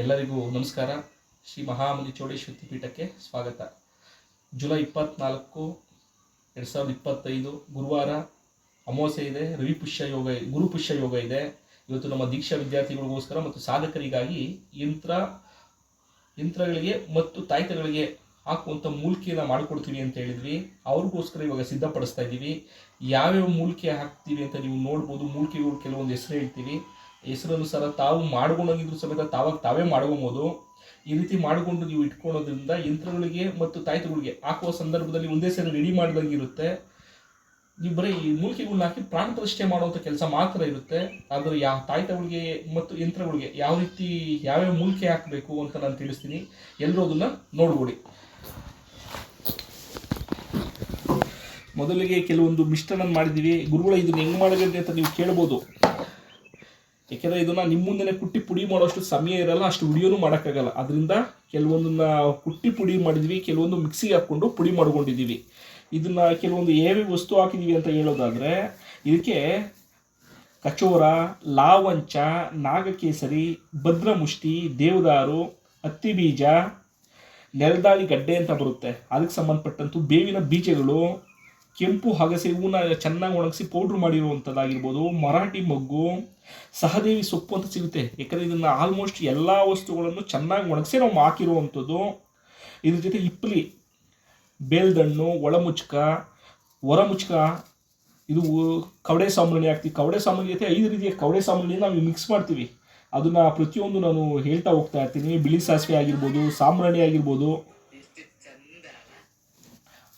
ಎಲ್ಲರಿಗೂ ನಮಸ್ಕಾರ. ಶ್ರೀ ಮಹಾಮುನಿ ಚೌಡೇಶ್ವರಿ ಪೀಠಕ್ಕೆ ಸ್ವಾಗತ. ಜುಲೈ ಇಪ್ಪತ್ನಾಲ್ಕು, ಎರಡು ಸಾವಿರದ ಇಪ್ಪತ್ತೈದು ಗುರುವಾರ ಅಮಾವಾಸ್ಯೆ ಇದೆ. ರವಿ ಪುಷ್ಯ ಯೋಗ, ಗುರು ಪುಷ್ಯ ಯೋಗ ಇದೆ. ಇವತ್ತು ನಮ್ಮ ದೀಕ್ಷಾ ವಿದ್ಯಾರ್ಥಿಗಳಿಗೋಸ್ಕರ ಮತ್ತು ಸಾಧಕರಿಗಾಗಿ ಯಂತ್ರ, ಯಂತ್ರಗಳಿಗೆ ಮತ್ತು ತಾಯ್ತಗಳಿಗೆ ಹಾಕುವಂಥ ಮೂಲಿಕೆಯನ್ನು ಮಾಡಿಕೊಡ್ತೀವಿ ಅಂತ ಹೇಳಿದ್ವಿ. ಅವ್ರಿಗೋಸ್ಕರ ಇವಾಗ ಸಿದ್ಧಪಡಿಸ್ತಾ ಇದ್ದೀವಿ. ಯಾವ್ಯಾವ ಮೂಲಿಕೆ ಹಾಕ್ತೀವಿ ಅಂತ ನೀವು ನೋಡ್ಬೋದು. ಮೂಲಿಕೆಗಳು ಕೆಲವೊಂದು ಹೆಸರು ಹೇಳ್ತೀವಿ. ಹೆಸರನುಸಾರ ತಾವು ಮಾಡ್ಕೊಂಡೋಗಿದ್ರು ಸಮೇತ ತಾವಾಗ ತಾವೇ ಮಾಡ್ಕೊಬೋದು. ಈ ರೀತಿ ಮಾಡಿಕೊಂಡು ನೀವು ಇಟ್ಕೊಳ್ಳೋದ್ರಿಂದ ಯಂತ್ರಗಳಿಗೆ ಮತ್ತು ತಾಯ್ತಗಳಿಗೆ ಹಾಕುವ ಸಂದರ್ಭದಲ್ಲಿ ಒಂದೇ ಸರಿ ರೆಡಿ ಮಾಡಿದಂಗೆ ಇರುತ್ತೆ ನೀವು ಬರೀ ಈ ಮೂಲಿಕೆಗಳನ್ನ ಹಾಕಿ ಪ್ರಾಣ ಪ್ರತಿಷ್ಠೆ ಮಾಡುವಂಥ ಕೆಲಸ ಮಾತ್ರ ಇರುತ್ತೆ. ಆದರೆ ಯಾವ ತಾಯ್ತಗಳಿಗೆ ಮತ್ತು ಯಂತ್ರಗಳಿಗೆ ಯಾವ ರೀತಿ ಯಾವ್ಯಾವ ಮೂಲಿಕೆ ಹಾಕಬೇಕು ಅಂತ ನಾನು ತಿಳಿಸ್ತೀನಿ. ಎಲ್ಲರೂ ಅದನ್ನು ಮೊದಲಿಗೆ ಕೆಲವೊಂದು ಮಿಶ್ರಣ ಮಾಡಿದ್ದೀವಿ. ಗುರುಗಳು, ಇದನ್ನ ಹೆಂಗೆ ಮಾಡಬೇಕು ಅಂತ ನೀವು ಕೇಳ್ಬೋದು. ಯಾಕೆಂದ್ರೆ ಇದನ್ನ ನಿಮ್ಮ ಮುಂದೆನೆ ಕುಟ್ಟಿ ಪುಡಿ ಮಾಡೋಷ್ಟು ಸಮಯ ಇರಲ್ಲ, ಅಷ್ಟು ವಿಡಿಯೋನು ಮಾಡೋಕ್ಕಾಗಲ್ಲ. ಅದರಿಂದ ಕೆಲವೊಂದನ್ನ ಕುಟ್ಟಿ ಪುಡಿ ಮಾಡಿದ್ವಿ, ಕೆಲವೊಂದು ಮಿಕ್ಸಿಗೆ ಹಾಕ್ಕೊಂಡು ಪುಡಿ ಮಾಡ್ಕೊಂಡಿದ್ದೀವಿ ಇದನ್ನ ಕೆಲವೊಂದು ಏವಿ ವಸ್ತು ಹಾಕಿದ್ದೀವಿ ಅಂತ ಹೇಳೋದಾದ್ರೆ, ಇದಕ್ಕೆ ಕಚೋರ, ಲಾವಂಚ, ನಾಗಕೇಸರಿ, ಭದ್ರಮುಷ್ಟಿ, ದೇವದಾರು ಹತ್ತಿ ಬೀಜ ನೆಲದಾಳಿ ಗಡ್ಡೆ ಅಂತ ಬರುತ್ತೆ. ಅದಕ್ಕೆ ಸಂಬಂಧಪಟ್ಟಂತೂ ಬೇವಿನ ಬೀಜಗಳು ಕೆಂಪು ಹಗಸೆ ಹೂವನ್ನ ಚೆನ್ನಾಗಿ ಒಣಗಿಸಿ ಪೌಡ್ರ್ ಮಾಡಿರುವಂಥದ್ದಾಗಿರ್ಬೋದು ಮರಾಠಿ ಮಗ್ಗು, ಸಹದೇವಿ ಸೊಪ್ಪು ಅಂತ ಸಿಗುತ್ತೆ. ಯಾಕಂದರೆ ಇದನ್ನು ಆಲ್ಮೋಸ್ಟ್ ಎಲ್ಲ ವಸ್ತುಗಳನ್ನು ಚೆನ್ನಾಗಿ ಒಣಗಿಸಿ ನಾವು ಹಾಕಿರುವಂಥದ್ದು ಇದ್ರ ಜೊತೆ ಇಪ್ಪಲಿ ಬೇಲ್ದಣ್ಣು, ಒಳಮುಚ್ಕ, ಹೊರಮುಚ್ಕ, ಇದು ಕವಡೆ ಸಾಂಬ್ರಾಣಿ ಹಾಕ್ತೀವಿ. ಕವಡೆ ಸಾಂಬ್ರಾಣಿ ಜೊತೆ ಐದು ರೀತಿಯ ಕವಡೆ ಸಾಂಬ್ರಾಣಿ ನಾವು ಮಿಕ್ಸ್ ಮಾಡ್ತೀವಿ. ಅದನ್ನ ಪ್ರತಿಯೊಂದು ನಾನು ಹೇಳ್ತಾ ಹೋಗ್ತಾ ಇರ್ತೀನಿ. ಬಿಳಿ ಸಾಸಿವೆ ಆಗಿರ್ಬೋದು, ಸಾಂಬ್ರಾಣಿ ಆಗಿರ್ಬೋದು.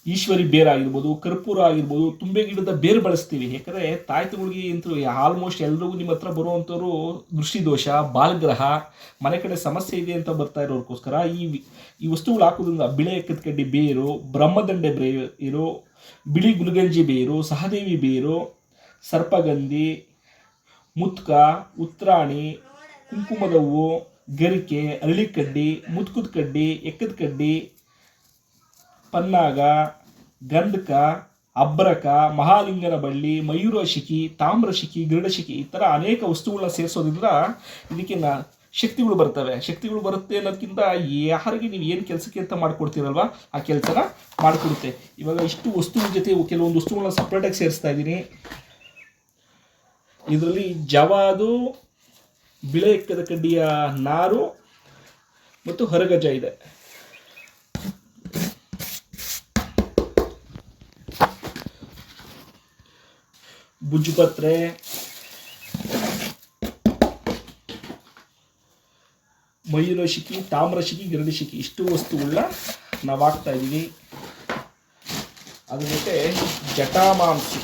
ಈಶ್ವರಿ ಬೇರ್ ಆಗಿರ್ಬೋದು, ಕರ್ಪೂರ ಆಗಿರ್ಬೋದು ತುಂಬೆ ಗಿಡದ ಬೇರು ಬಳಸ್ತೀವಿ. ಯಾಕಂದರೆ ತಾಯ್ತಗಳಿಗೆ ಅಂತೂ ಆಲ್ಮೋಸ್ಟ್ ಎಲ್ರಿಗೂ ನಿಮ್ಮ ಹತ್ರ ಬರುವಂಥವ್ರು ದೃಷ್ಟಿದೋಷ, ಬಾಲ್ಗ್ರಹ, ಮನೆ ಕಡೆ ಸಮಸ್ಯೆ ಇದೆ ಅಂತ ಬರ್ತಾ ಇರೋರ್ಗೋಸ್ಕರ ಈ ಈ ವಸ್ತುಗಳು ಹಾಕೋದ್ರಿಂದ ಬಿಳೆ ಕತ್ಕಡ್ಡಿ ಬೇರು, ಬ್ರಹ್ಮದಂಡೆ ಬೇರು, ಬಿಳಿ ಗುಲ್ಗಂಜಿ ಬೇರು, ಸಹದೇವಿ ಬೇರು, ಸರ್ಪಗಂಧಿ, ಮುತ್ಕ, ಉತ್ರಾಣಿ, ಕುಂಕುಮದ ಹೂವು, ಗರಿಕೆ, ಅರಳಿಕಡ್ಡಿ, ಮುತ್ಕುದ ಕಡ್ಡಿ, ಎಕ್ಕದ ಕಡ್ಡಿ ಪನ್ನಾಗ ಗಂಧಕ, ಅಬ್ರಕ, ಮಹಾಲಿಂಗನ ಬಳ್ಳಿ, ಮಯೂರ ಶಿಖಿ, ತಾಮ್ರ ಶಿಖಿ, ಗರುಡ ಶಿಖಿ ಈ ಥರ ಅನೇಕ ವಸ್ತುಗಳನ್ನ ಸೇರಿಸೋದ್ರಿಂದ ಇದಕ್ಕೆ ಶಕ್ತಿಗಳು ಬರ್ತವೆ. ಶಕ್ತಿಗಳು ಬರುತ್ತೆ ಅನ್ನೋದಕ್ಕಿಂತ ಯಾರಿಗೆ ನೀವು ಏನು ಕೆಲಸಕ್ಕೆ ಅಂತ ಮಾಡ್ಕೊಡ್ತೀರಲ್ವ, ಆ ಕೆಲಸನ ಮಾಡಿಕೊಡುತ್ತೆ. ಇವಾಗ ಇಷ್ಟು ವಸ್ತುಗಳ ಜೊತೆ ಕೆಲವೊಂದು ವಸ್ತುಗಳನ್ನ ಸಪ್ರೇಟಾಗಿ ಸೇರಿಸ್ತಾ ಇದ್ದೀನಿ. ಇದರಲ್ಲಿ ಜವಾದು, ಬಿಳೆ ಎಕ್ಕದ ಕಡ್ಡಿಯ ನಾರು ಮತ್ತು ಹೊರಗಜ ಇದೆ. ಬುಜ್ಜುಪತ್ರೆ ಮಯೂರ ಶಿಖಿ ತಾಮ್ರ ಶಿಖಿ ಗರಡಿ ಶಿಖಿ ಇಷ್ಟು ವಸ್ತುಗಳನ್ನ ನಾವು ಹಾಕ್ತಾ ಇದ್ದೀವಿ ಅದ್ರ ಜೊತೆ ಜಟಾಮಾಂಸಿ.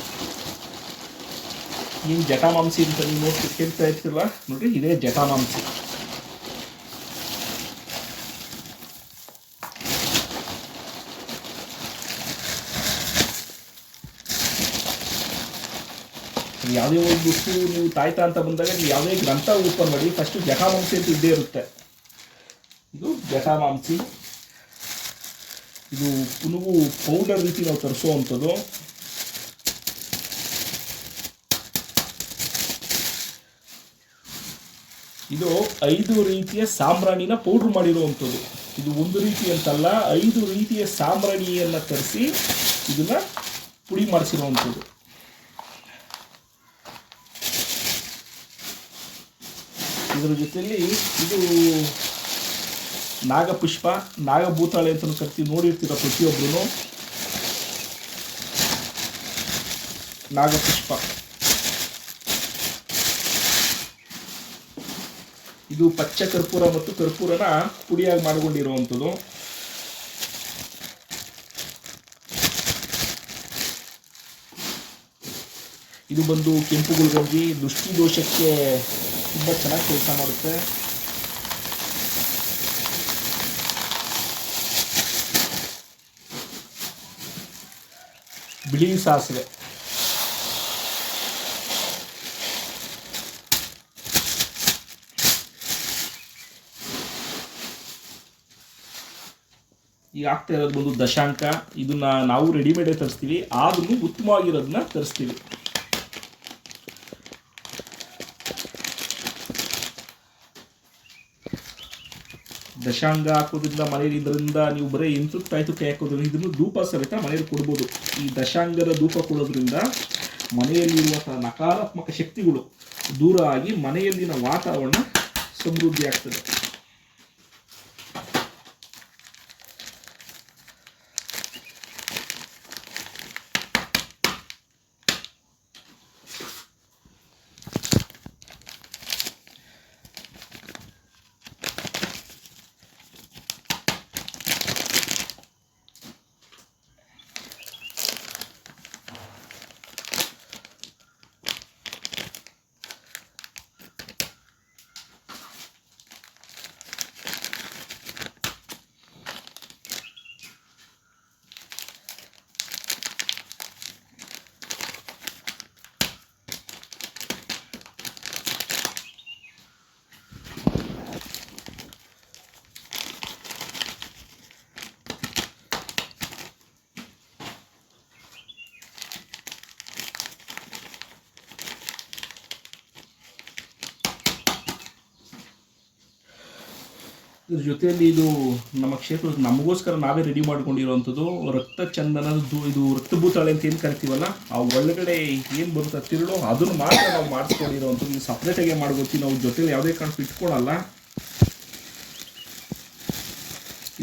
ಏನು ಜಟಾಮಾಂಸಿ ಅಂತ ನೀವು ನೋಡ್ತಿ ಕೇಳ್ತಾ ಇರ್ತಿಲ್ವಾ ನೋಡ್ರಿ, ಇದೇ ಜಟಾಮಾಂಸಿ. ಯಾವುದೇ ಒಂದು ವಸ್ತು ನೀವು ತಾಯ್ತಾ ಅಂತ ಬಂದಾಗ ನೀವು ಯಾವುದೇ ಗ್ರಂಥ ಓಪನ್ ಮಾಡಿ ಫಸ್ಟು ಜಟಾಮಾಂಸಿ ಅಂತ ಇದ್ದೇ ಇರುತ್ತೆ. ಇದು ಜಟಾಮಾಂಸಿ ಇದು ಪುನುಗು ಪೌಡರ್ ರೀತಿ ನಾವು ತರಿಸುವಂಥದ್ದು. ಇದು ಐದು ರೀತಿಯ ಸಾಂಬ್ರಾಣಿನ ಪೌಡ್ರ್ ಮಾಡಿರುವಂಥದ್ದು. ಇದು ಒಂದು ರೀತಿ ಅಂತಲ್ಲ, ಐದು ರೀತಿಯ ಸಾಂಬ್ರಾಣಿಯನ್ನು ತರಿಸಿ ಇದನ್ನ ಪುಡಿ ಮಾಡಿಸಿರುವಂಥದ್ದು. ಇದರ ಜೊತೆಯಲ್ಲಿ ಇದು ನಾಗಪುಷ್ಪ, ನಾಗಭೂತಾಳೆ ಅಂತ ಕರ್ತಿ ನೋಡಿರ್ತೀರ ಪ್ರತಿಯೊಬ್ಬರು ನಾಗಪುಷ್ಪ. ಇದು ಪಚ್ಚ ಕರ್ಪೂರ ಮತ್ತು ಕರ್ಪೂರನ ಪುಡಿಯಾಗಿ ಮಾಡಿಕೊಂಡಿರುವಂಥದ್ದು. ಇದು ಬಂದು ಕೆಂಪು ಗುಲ್ಗಂಜಿ ದೃಷ್ಟಿ ದೋಷಕ್ಕೆ ತುಂಬ ಚೆನ್ನಾಗಿ ಕೆಲಸ ಮಾಡುತ್ತೆ. ಬಿಳಿ ಸಾಸಿವೆ. ಈಗ ಆಗ್ತಾ ಇರೋದು ಬಂದು ದಶಾಂಕ. ಇದನ್ನ ನಾವು ರೆಡಿಮೇಡೇ ತರಿಸ್ತೀವಿ. ಆದ್ರೂ ಉತ್ತಮವಾಗಿರೋದನ್ನ ತರಿಸ್ತೀವಿ. ದಶಾಂಗ ಹಾಕೋದ್ರಿಂದ ಮನೆಯಲ್ಲಿ ಇದರಿಂದ ನೀವು ಬರೀ ಯಂತ್ರಕ್ಕೆ ಆಯ್ತು ಕೈ ಹಾಕೋದ್ರಿಂದ ಇದನ್ನು ಧೂಪ ಸಮೇತ ಮನೆಯಲ್ಲಿ ಕೊಡ್ಬೋದು. ಈ ದಶಾಂಗದ ಧೂಪ ಕೊಡೋದ್ರಿಂದ ಮನೆಯಲ್ಲಿರುವಂತಹ ನಕಾರಾತ್ಮಕ ಶಕ್ತಿಗಳು ದೂರ ಆಗಿ ಮನೆಯಲ್ಲಿನ ವಾತಾವರಣ ಸಮೃದ್ಧಿ ಆಗ್ತದೆ ಇದ್ರ ಜೊತೆಯಲ್ಲಿ ಇದು ನಮ್ಮ ಕ್ಷೇತ್ರ ನಮಗೋಸ್ಕರ ನಾವೇ ರೆಡಿ ಮಾಡ್ಕೊಂಡಿರುವಂಥದ್ದು ರಕ್ತ ಚಂದನದ್ದು ಇದು ರಕ್ತಭೂತಾಳೆ ಅಂತ ಏನು ಕರಿತೀವಲ್ಲ, ಆ ಒಳಗಡೆ ಏನು ಬರುತ್ತೆ ತಿರುಳು ಅದನ್ನು ಮಾತ್ರ ನಾವು ಮಾಡಿಸ್ಕೊಂಡಿರೋವಂಥದ್ದು. ಇದು ಸಪ್ರೇಟಾಗಿ ಮಾಡ್ಕೊತೀವಿ. ನಾವು ಜೊತೆಲಿ ಯಾವುದೇ ಕಾರಣಕ್ಕೂ ಇಟ್ಕೊಳಲ್ಲ.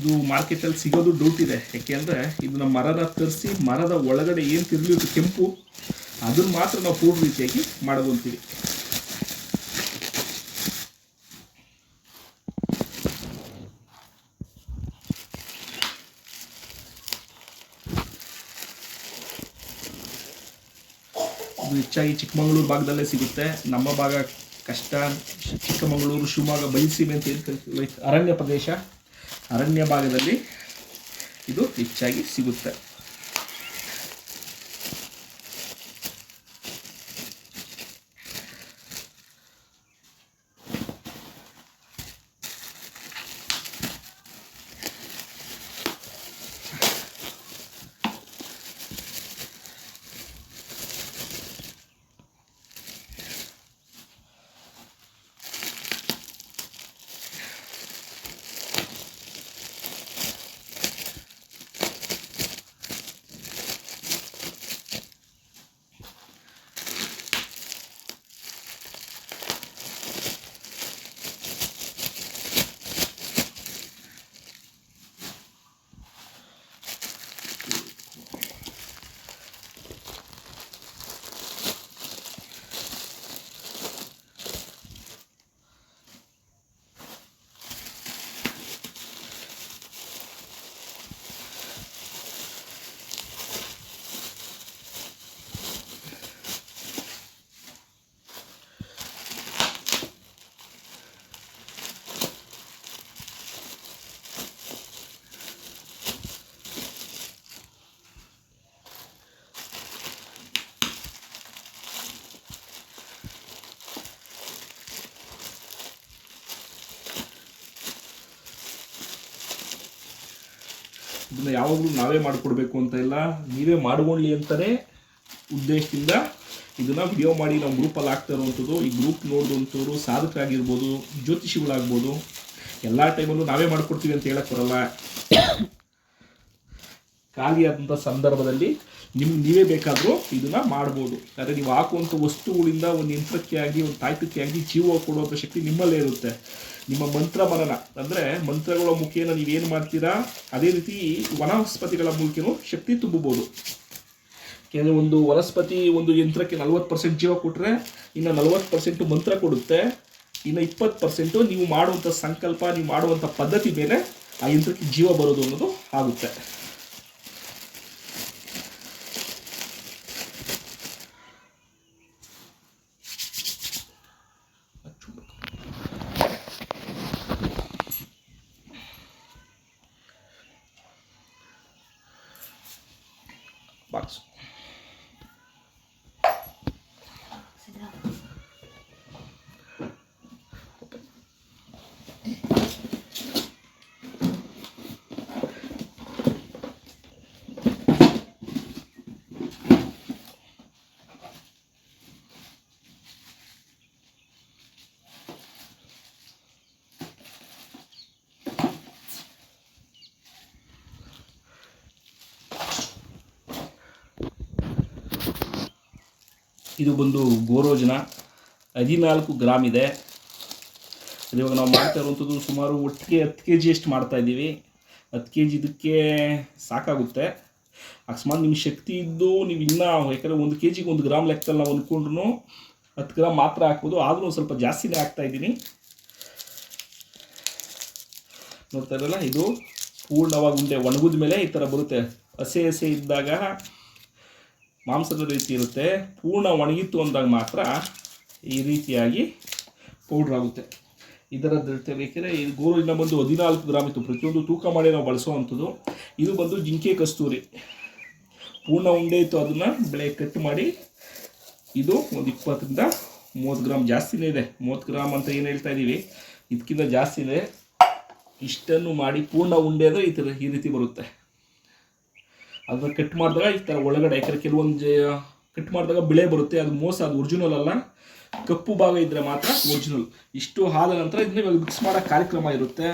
ಇದು ಮಾರ್ಕೆಟಲ್ಲಿ ಸಿಗೋದು ಡೌಟ್ ಇದೆ. ಯಾಕೆಂದರೆ ಇದನ್ನ ಮರದ ತರಿಸಿ ಮರದ ಒಳಗಡೆ ಏನು ತಿರುಳಿರುತ್ತೆ ಕೆಂಪು, ಅದನ್ನು ಮಾತ್ರ ನಾವು ಪೂರ್ಣ ರೀತಿಯಾಗಿ ಮಾಡ್ಕೊತೀವಿ ಇದು ಹೆಚ್ಚಾಗಿ ಚಿಕ್ಕಮಗಳೂರು ಭಾಗದಲ್ಲೇ ಸಿಗುತ್ತೆ. ನಮ್ಮ ಭಾಗ ಕಷ್ಟ. ಚಿಕ್ಕಮಗಳೂರು, ಶಿವಮೊಗ್ಗ ಬಯಲುಸೀಮೆ ಅಂತ like ಅರಣ್ಯ ಪ್ರದೇಶ. ಅರಣ್ಯ ಭಾಗದಲ್ಲಿ ಇದು ಹೆಚ್ಚಾಗಿ ಸಿಗುತ್ತೆ. ಇದನ್ನ ಯಾವಾಗಲೂ ನಾವೇ ಮಾಡಿಕೊಡ್ಬೇಕು ಅಂತ ಇಲ್ಲ, ನೀವೇ ಮಾಡ್ಕೊಳ್ಳಿ ಅಂತಲೇ ಉದ್ದೇಶದಿಂದ ಇದನ್ನ ವಿಡಿಯೋ ಮಾಡಿ ನಮ್ಮ ಗ್ರೂಪಲ್ಲಿ ಆಗ್ತಾ ಇರುವಂಥದ್ದು. ಈ ಗ್ರೂಪ್ ನೋಡಿದಂಥವ್ರು ಸಾಧಕರಾಗಿರ್ಬೋದು ಜ್ಯೋತಿಷಿಗಳಾಗ್ಬೋದು, ಎಲ್ಲ ಟೈಮಲ್ಲೂ ನಾವೇ ಮಾಡ್ಕೊಡ್ತೀವಿ ಅಂತ ಹೇಳಕ್ಕೆ ಬರಲ್ಲ. ಖಾಲಿಯಾದಂಥ ಸಂದರ್ಭದಲ್ಲಿ ನಿಮ್ಗೆ ನೀವೇ ಬೇಕಾದರೂ ಇದನ್ನು ಮಾಡ್ಬೋದು. ಆದರೆ ನೀವು ಹಾಕುವಂಥ ವಸ್ತುಗಳಿಂದ ಒಂದು ಯಂತ್ರಕ್ಕೆ ಆಗಿ ಒಂದು ತಾಯ್ತಕ್ಕೆ ಆಗಿ ಜೀವ ಕೊಡುವಂಥ ಶಕ್ತಿ ನಿಮ್ಮಲ್ಲೇ ಇರುತ್ತೆ. ನಿಮ್ಮ ಮಂತ್ರ ಮನನ, ಅಂದರೆ ಮಂತ್ರಗಳ ಮುಖೇನ ನೀವೇನು ಮಾಡ್ತೀರಾ? ಅದೇ ರೀತಿ ವನಸ್ಪತಿಗಳ ಮೂಲಕನೂ ಶಕ್ತಿ ತುಂಬಬಹುದು ಒಂದು ವನಸ್ಪತಿ ಒಂದು ಯಂತ್ರಕ್ಕೆ ನಲ್ವತ್ತು ಪರ್ಸೆಂಟ್ ಜೀವ ಕೊಟ್ಟರೆ ಇನ್ನು ನಲ್ವತ್ತು ಪರ್ಸೆಂಟು ಮಂತ್ರ ಕೊಡುತ್ತೆ. ಇನ್ನು ಇಪ್ಪತ್ತು ಪರ್ಸೆಂಟು ನೀವು ಮಾಡುವಂಥ ಸಂಕಲ್ಪ, ನೀವು ಮಾಡುವಂಥ ಪದ್ಧತಿ ಮೇಲೆ ಆ ಯಂತ್ರಕ್ಕೆ ಜೀವ ಬರೋದು ಅನ್ನೋದು ಆಗುತ್ತೆ. ಇದು ಬಂದು ಗೋರೋಜನ ಹದಿನಾಲ್ಕು ಗ್ರಾಮ್ ಇದೆ. ಇವಾಗ ನಾವು ಮಾಡ್ತಾ ಇರುವಂಥದ್ದು ಸುಮಾರು ಒಟ್ಟಿಗೆ ಹತ್ತು ಕೆ ಜಿಯಷ್ಟು ಮಾಡ್ತಾ ಇದ್ದೀವಿ. ಹತ್ತು ಕೆ ಜಿ ಇದಕ್ಕೆ ಸಾಕಾಗುತ್ತೆ. ಅಕಸ್ಮಾತ್ ನಿಮ್ಮ ಶಕ್ತಿ ಇದ್ದು ನೀವು ಇನ್ನೂ ಯಾಕಂದರೆ ಒಂದು ಕೆ ಜಿಗೆ ಒಂದು ಗ್ರಾಮ್ ಲೆಕ್ಕದಲ್ಲಿ ನಾವು ಅಂದ್ಕೊಂಡ್ರು ಹತ್ತು ಗ್ರಾಮ್ ಮಾತ್ರ ಹಾಕ್ಬೋದು. ಆದರೂ ಸ್ವಲ್ಪ ಜಾಸ್ತಿನೇ ಹಾಕ್ತಾ ಇದ್ದೀನಿ. ನೋಡ್ತಾ ಇರಲ್ಲ, ಇದು ಪೂರ್ಣವಾಗಿ ಉಂಡೆ ಒಣಗಿದ ಮೇಲೆ ಈ ಥರ ಬರುತ್ತೆ. ಹಸೆ ಹಸೆ ಇದ್ದಾಗ ಮಾಂಸದ ರೀತಿ ಇರುತ್ತೆ. ಪೂರ್ಣ ಒಣಗಿತ್ತು ಅಂದಾಗ ಮಾತ್ರ ಈ ರೀತಿಯಾಗಿ ಪೌಡ್ರ್ ಆಗುತ್ತೆ. ಇದರದ್ದು ಬೇಕಿದ್ರೆ ಇದು ಗೋರಿನ ಬಂದು ಹದಿನಾಲ್ಕು ಗ್ರಾಮ್ ಇತ್ತು. ಪ್ರತಿಯೊಂದು ತೂಕ ಮಾಡಿ ನಾವು ಬಳಸುವಂಥದ್ದು. ಇದು ಬಂದು ಜಿಂಕೆ ಕಸ್ತೂರಿ. ಪೂರ್ಣ ಉಂಡೆ ಇತ್ತು, ಅದನ್ನು ಬೆಳೆ ಕಟ್ ಮಾಡಿ ಇದು ಒಂದು ಇಪ್ಪತ್ತರಿಂದ ಮೂವತ್ತು ಗ್ರಾಮ್ ಜಾಸ್ತಿನೇ ಇದೆ. ಮೂವತ್ತು ಗ್ರಾಮ್ ಅಂತ ಏನು ಹೇಳ್ತಾ ಇದ್ದೀವಿ ಇದಕ್ಕಿಂತ ಜಾಸ್ತಿ ಇದೆ. ಇಷ್ಟನ್ನು ಮಾಡಿ ಪೂರ್ಣ ಉಂಡೆ ಅಂದರೆ ಈ ಥರ ಈ ರೀತಿ ಬರುತ್ತೆ. ಅದನ್ನ ಕಟ್ ಮಾಡಿದಾಗ ಈ ಥರ ಒಳಗಡೆ ಯಾಕಂದರೆ ಕೆಲವೊಂದು ಕಟ್ ಮಾಡಿದಾಗ ಬಿಳೆ ಬರುತ್ತೆ, ಅದು ಮೋಸ, ಅದು ಒರಿಜಿನಲ್ ಅಲ್ಲ. ಕಪ್ಪು ಭಾಗ ಇದ್ದರೆ ಮಾತ್ರ ಒರಿಜಿನಲ್ ಇಷ್ಟು ಆದ ನಂತರ ಇದನ್ನ ಮಿಕ್ಸ್ ಮಾಡೋ ಕಾರ್ಯಕ್ರಮ ಇರುತ್ತೆ.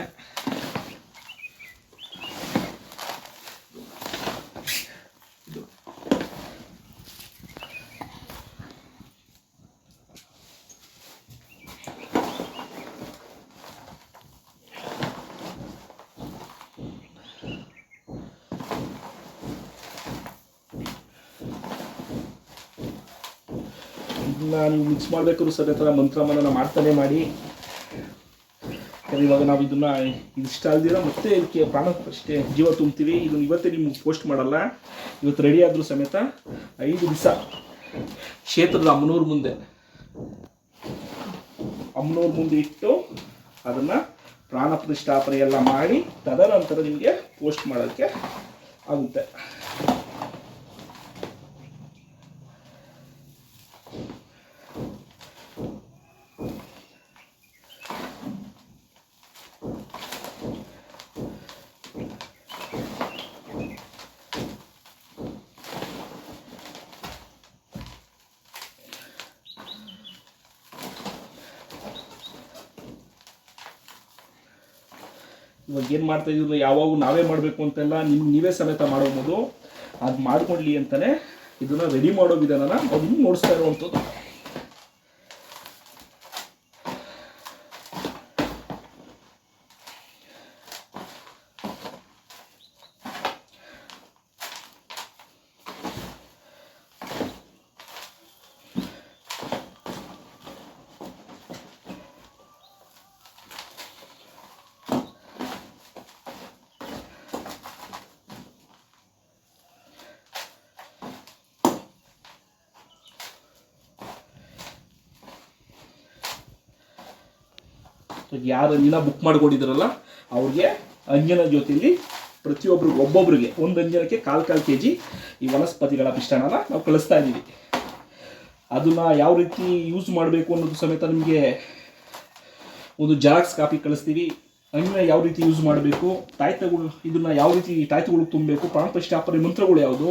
ನೀವು ಮಿಕ್ಸ್ ಮಾಡಬೇಕಾದ್ರೂ ಸರಿ ಥರ ಮಂತ್ರ ಮನನ ಮಾಡ್ತಾನೆ ಮಾಡಿ. ಇವಾಗ ನಾವು ಇದನ್ನ ಇಷ್ಟ ಅಲ್ದಿರ ಮತ್ತೆ ಇದಕ್ಕೆ ಪ್ರಾಣ ಅಷ್ಟೇ ಜೀವ ತುಂಬ್ತೀವಿ. ಇದನ್ನು ಇವತ್ತೇ ನಿಮ್ಗೆ ಪೋಸ್ಟ್ ಮಾಡಲ್ಲ. ಇವತ್ತು ರೆಡಿ ಆದರೂ ಸಮೇತ ಐದು ದಿವಸ ಕ್ಷೇತ್ರದ ಅಮ್ಮನವ್ರ ಮುಂದೆ. ಅಮ್ಮನವ್ರ ಮುಂದೆ ಇಟ್ಟು ಅದನ್ನು ಪ್ರಾಣ ಪ್ರತಿಷ್ಠಾಪನೆ ಎಲ್ಲ ಮಾಡಿ, ತದನಂತರ ನಿಮಗೆ ಪೋಸ್ಟ್ ಮಾಡೋಕ್ಕೆ ಆಗುತ್ತೆ. ಏನು ಮಾಡ್ತಾ ಇದ್ರು ಯಾವಾಗ ನಾವೇ ಮಾಡಬೇಕು ಅಂತೆಲ್ಲ ನಿಮ್ಗೆ ನೀವೇ ಸಮೇತ ಮಾಡ್ಬೋದು ಅದು ಮಾಡ್ಕೊಳ್ಳಿ ಅಂತಲೇ ಇದನ್ನ ರೆಡಿ ಮಾಡೋ ವಿಧಾನನ ಅದನ್ನು ನೋಡಿಸ್ತಾ ಇರುವಂಥದ್ದು ಯಾರು ಅಂಜನ ಬುಕ್ ಮಾಡ್ಕೊಂಡಿದ್ರಲ್ಲ, ಅವ್ರಿಗೆ ಅಂಜನ ಜೊತೆಯಲ್ಲಿ ಪ್ರತಿಯೊಬ್ಬರಿಗೆ ಒಬ್ಬೊಬ್ರಿಗೆ ಒಂದು ಅಂಜನಕ್ಕೆ ಕಾಲು ಕಾಲು ಕೆ ಜಿ ಈ ವನಸ್ಪತಿಗಳ ಮಿಶ್ರಣನ ನಾವು ಕಳಿಸ್ತಾ ಇದ್ದೀವಿ. ಅದನ್ನ ಯಾವ ರೀತಿ ಯೂಸ್ ಮಾಡಬೇಕು ಅನ್ನೋದು ಸಮೇತ ನಿಮಗೆ ಒಂದು ಜೆರಾಕ್ಸ್ ಕಾಪಿ ಕಳಿಸ್ತೀವಿ. ಅಂಜನ ಯಾವ ರೀತಿ ಯೂಸ್ ಮಾಡಬೇಕು, ತಾಯ್ತಗಳು, ಇದನ್ನ ಯಾವ ರೀತಿ ತಾಯ್ತಗಳು ತುಂಬಬೇಕು ಪ್ರಾಣ ಪ್ರತಿಷ್ಠಾಪನೆ ಮಂತ್ರಗಳು ಯಾವುದು?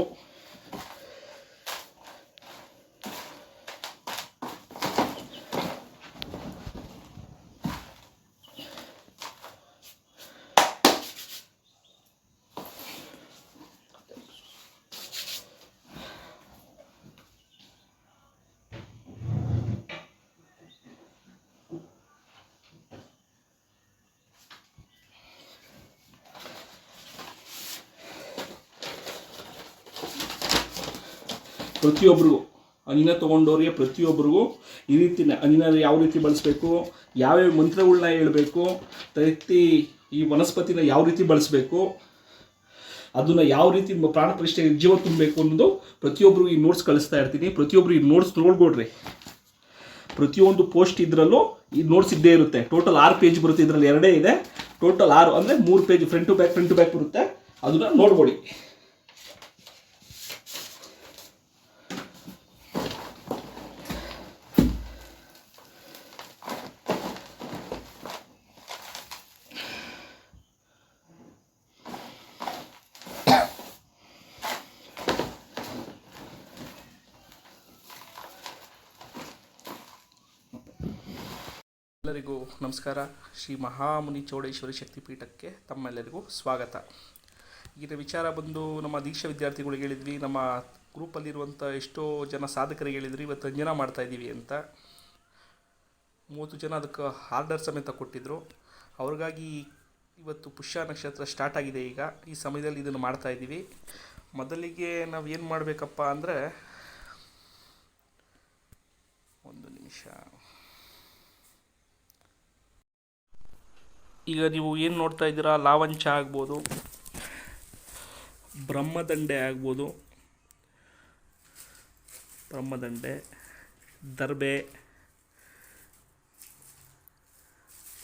ಪ್ರತಿಯೊಬ್ಬರಿಗೂ ಅನಿನ ತೊಗೊಂಡವ್ರಿಗೆ ಪ್ರತಿಯೊಬ್ಬರಿಗೂ ಈ ರೀತಿ ಅನಿನ ಯಾವ ರೀತಿ ಬಳಸಬೇಕು, ಯಾವ್ಯಾವ ಮಂತ್ರಗಳನ್ನ ಹೇಳಬೇಕು ತೈತಿ ಈ ವನಸ್ಪತಿನ ಯಾವ ರೀತಿ ಬಳಸಬೇಕು, ಅದನ್ನು ಯಾವ ರೀತಿ ಪ್ರಾಣ ಪ್ರತಿಷ್ಠೆ ಜೀವ ತುಂಬಬೇಕು ಅನ್ನೋದು ಪ್ರತಿಯೊಬ್ಬರಿಗೂ ಈ ನೋಟ್ಸ್ ಕಳಿಸ್ತಾ ಇರ್ತೀನಿ. ಪ್ರತಿಯೊಬ್ಬರು ಈ ನೋಟ್ಸ್ ನೋಡ್ಕೊಡ್ರಿ ಪ್ರತಿಯೊಂದು ಪೋಸ್ಟ್ ಇದರಲ್ಲೂ ಈ ನೋಟ್ಸ್ ಇದ್ದೇ ಇರುತ್ತೆ. ಟೋಟಲ್ ಆರು ಪೇಜ್ ಬರುತ್ತೆ, ಇದರಲ್ಲಿ ಎರಡೇ ಇದೆ. ಟೋಟಲ್ ಆರು ಅಂದರೆ ಮೂರು page front to back front to back ಬರುತ್ತೆ. ಅದನ್ನು ನೋಡ್ಕೊಳ್ಳಿ ಎಲ್ಲರಿಗೂ ನಮಸ್ಕಾರ. ಶ್ರೀ ಮಹಾಮುನಿ ಚೌಡೇಶ್ವರಿ ಶಕ್ತಿಪೀಠಕ್ಕೆ ತಮ್ಮೆಲ್ಲರಿಗೂ ಸ್ವಾಗತ. ಈಗಿನ ವಿಚಾರ ಬಂದು ನಮ್ಮ ದೀಕ್ಷಾ ವಿದ್ಯಾರ್ಥಿಗಳಿಗೆ ಹೇಳಿದ್ವಿ, ನಮ್ಮ ಗ್ರೂಪಲ್ಲಿರುವಂಥ ಎಷ್ಟೋ ಜನ ಸಾಧಕರಿಗೆ ಹೇಳಿದ್ರು, ಇವತ್ತು ಅಂಜನ ಮಾಡ್ತಾ ಇದ್ದೀವಿ ಅಂತ. ಮೂವತ್ತು ಜನ ಅದಕ್ಕೆ ಆರ್ಡರ್ ಸಮೇತ ಕೊಟ್ಟಿದ್ದರು ಅವ್ರಿಗಾಗಿ ಇವತ್ತು ಪುಷ್ಯ ನಕ್ಷತ್ರ ಸ್ಟಾರ್ಟ್ ಆಗಿದೆ ಈಗ. ಈ ಸಮಯದಲ್ಲಿ ಇದನ್ನು ಮಾಡ್ತಾ ಇದ್ದೀವಿ. ಮೊದಲಿಗೆ ನಾವು ಏನು ಮಾಡಬೇಕಪ್ಪ ಅಂದರೆ ಒಂದು ನಿಮಿಷ ಈಗ ನೀವು ಏನು ನೋಡ್ತಾ ಇದ್ದೀರಾ? ಲಾವಂಚ ಆಗ್ಬೋದು, ಬ್ರಹ್ಮದಂಡೆ ಆಗ್ಬೋದು, ಬ್ರಹ್ಮದಂಡೆ, ದರ್ಬೆ,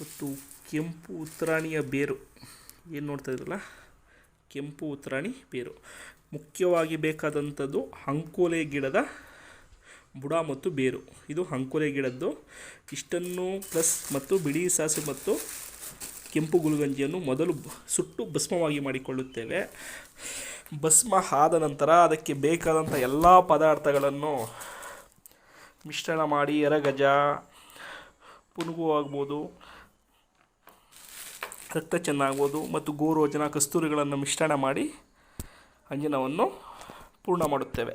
ಮತ್ತು ಕೆಂಪು ಉತ್ತರಾಣಿಯ ಬೇರು. ಏನು ನೋಡ್ತಾ ಇದ್ರಲ್ಲ ಕೆಂಪು ಉತ್ತರಾಣಿ ಬೇರು. ಮುಖ್ಯವಾಗಿ ಬೇಕಾದಂಥದ್ದು ಅಂಕೋಲೆ ಗಿಡದ ಬುಡ ಮತ್ತು ಬೇರು. ಇದು ಅಂಕೋಲೆ ಗಿಡದ್ದು. ಇಷ್ಟನ್ನು ಪ್ಲಸ್ ಮತ್ತು ಬಿಳಿ ಸಾಸು ಮತ್ತು ಕೆಂಪು ಗುಲುಗಂಜಿಯನ್ನು ಮೊದಲು ಸುಟ್ಟು ಭಸ್ಮವಾಗಿ ಮಾಡಿಕೊಳ್ಳುತ್ತೇವೆ. ಭಸ್ಮ ಆದ ನಂತರ ಅದಕ್ಕೆ ಬೇಕಾದಂಥ ಎಲ್ಲ ಪದಾರ್ಥಗಳನ್ನು ಮಿಶ್ರಣ ಮಾಡಿ ಎರಗಜ, ಪುನುಗು ಆಗ್ಬೋದು ರಕ್ತ ಚೆನ್ನಾಗ್ಬೋದು ಮತ್ತು ಗೋರೋಜನ ಕಸ್ತೂರಿಗಳನ್ನು ಮಿಶ್ರಣ ಮಾಡಿ ಅಂಜನವನ್ನು ಪೂರ್ಣ ಮಾಡುತ್ತೇವೆ.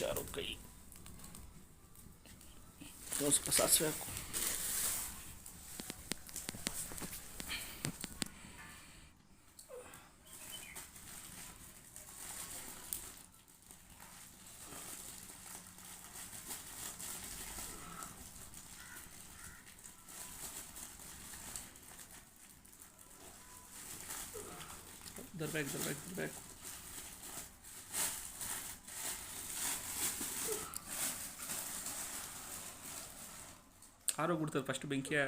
ಹುಷಾರು ಕೈ ಒಂದು ಸ್ವಲ್ಪ ಸಾಸಿವೆ ಹಾಕು ದರ್ಬೇಕು ದರ್ಬೇಕು ದರ್ಬೇಕು ಆರೋಗ್ಬಿಡ್ತದೆ ಫಸ್ಟ್ ಬೆಂಕಿಯ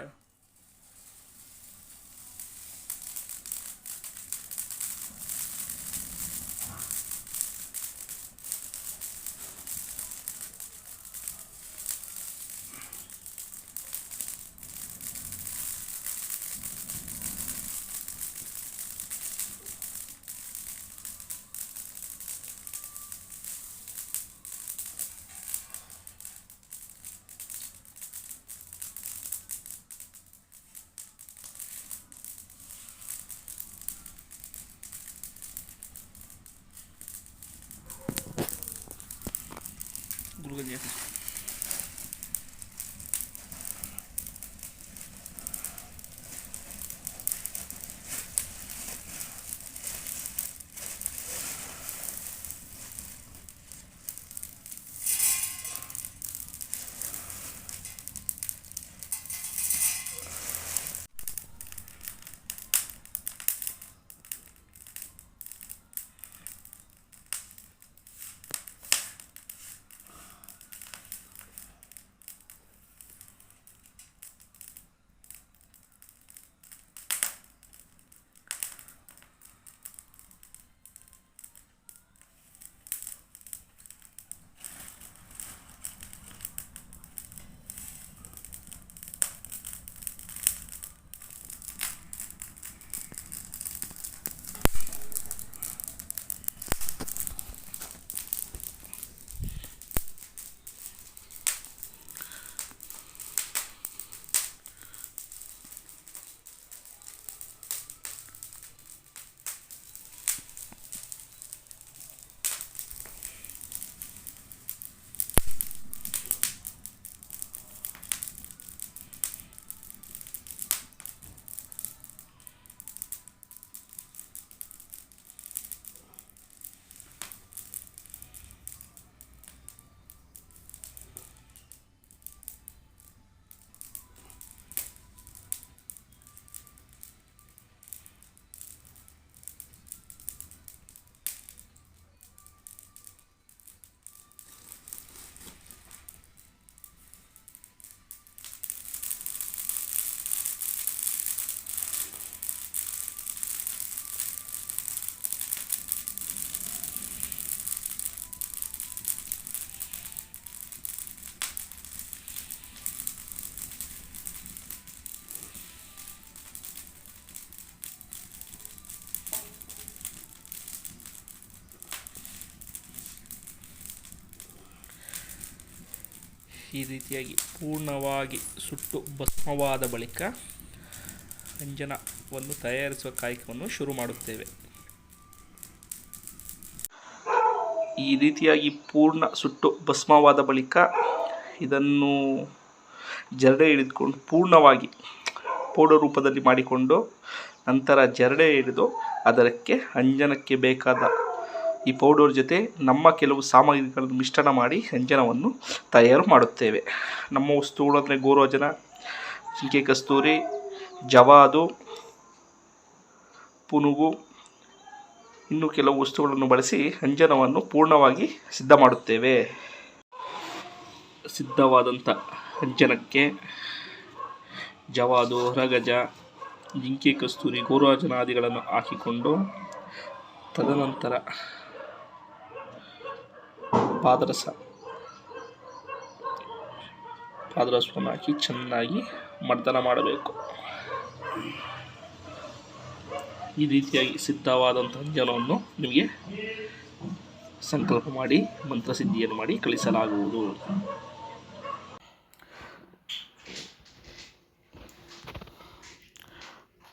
ಗುರುಗಂಜಿ ಹಾಕಿ ಈ ರೀತಿಯಾಗಿ ಪೂರ್ಣವಾಗಿ ಸುಟ್ಟು ಭಸ್ಮವಾದ ಬಳಿಕ ಅಂಜನವನ್ನು ತಯಾರಿಸುವ ಕಾಯಕವನ್ನು ಶುರು ಮಾಡುತ್ತೇವೆ. ಈ ರೀತಿಯಾಗಿ ಪೂರ್ಣ ಸುಟ್ಟು ಭಸ್ಮವಾದ ಬಳಿಕ ಇದನ್ನು ಜರಡೆ ಹಿಡಿದುಕೊಂಡು ಪೂರ್ಣವಾಗಿ ಪೌಡರ್ ರೂಪದಲ್ಲಿ ಮಾಡಿಕೊಂಡು ನಂತರ ಜರಡೆ ಹಿಡಿದು ಅದಕ್ಕೆ ಅಂಜನಕ್ಕೆ ಬೇಕಾದ ಈ ಪೌಡರ್ ಜೊತೆ ನಮ್ಮ ಕೆಲವು ಸಾಮಗ್ರಿಗಳನ್ನು ಮಿಶ್ರಣ ಮಾಡಿ ಅಂಜನವನ್ನು ತಯಾರು ಮಾಡುತ್ತೇವೆ. ನಮ್ಮ ವಸ್ತುಗಳು ಅಂದರೆ ಗೋರೋಜನ ಜಿಂಕೆ ಕಸ್ತೂರಿ, ಜವಾದು, ಪುನುಗು ಇನ್ನು ಕೆಲವು ವಸ್ತುಗಳನ್ನು ಬಳಸಿ ಅಂಜನವನ್ನು ಪೂರ್ಣವಾಗಿ ಸಿದ್ಧ ಮಾಡುತ್ತೇವೆ. ಸಿದ್ಧವಾದಂಥ ಅಂಜನಕ್ಕೆ ಜವಾದು ಹೊರಗಜ ಜಿಂಕೆ ಕಸ್ತೂರಿ ಗೋರಾಜನಾದಿಗಳನ್ನು ಹಾಕಿಕೊಂಡು ತದನಂತರ ಪಾದರಸ. ಪಾದರಸವನ್ನು ಹಾಕಿ ಚೆನ್ನಾಗಿ ಮರ್ದನ ಮಾಡಬೇಕು. ಈ ರೀತಿಯಾಗಿ ಸಿದ್ಧವಾದಂಥ ಜಲವನ್ನು ನಿಮಗೆ ಸಂಕಲ್ಪ ಮಾಡಿ ಮಂತ್ರಸಿದ್ಧಿಯನ್ನು ಮಾಡಿ ಕಳಿಸಲಾಗುವುದು.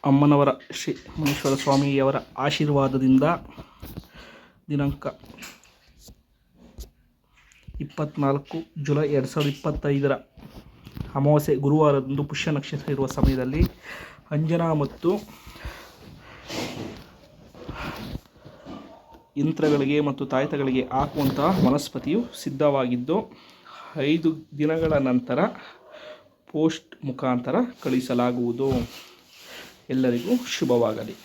ಅಮ್ಮನವರ ಶ್ರೀ ಮುನೀಶ್ವರ ಸ್ವಾಮಿಯವರ ಆಶೀರ್ವಾದದಿಂದ ದಿನಾಂಕ ಇಪ್ಪತ್ನಾಲ್ಕು ಜುಲೈ ಎರಡು ಸಾವಿರದ ಇಪ್ಪತ್ತೈದರ ಅಮಾವಾಸ್ಯೆ ಗುರುವಾರದಂದು ಪುಷ್ಯ ನಕ್ಷತ್ರ ಇರುವ ಸಮಯದಲ್ಲಿ ಅಂಜನಾ ಮತ್ತು ಯಂತ್ರಗಳಿಗೆ ಮತ್ತು ತಾಯತಗಳಿಗೆ ಹಾಕುವಂತಹ ವನಸ್ಪತಿಯು ಸಿದ್ಧವಾಗಿದ್ದು, ಐದು ದಿನಗಳ ನಂತರ ಪೋಸ್ಟ್ ಮುಖಾಂತರ ಕಳಿಸಲಾಗುವುದು ಎಲ್ಲರಿಗೂ ಶುಭವಾಗಲಿ.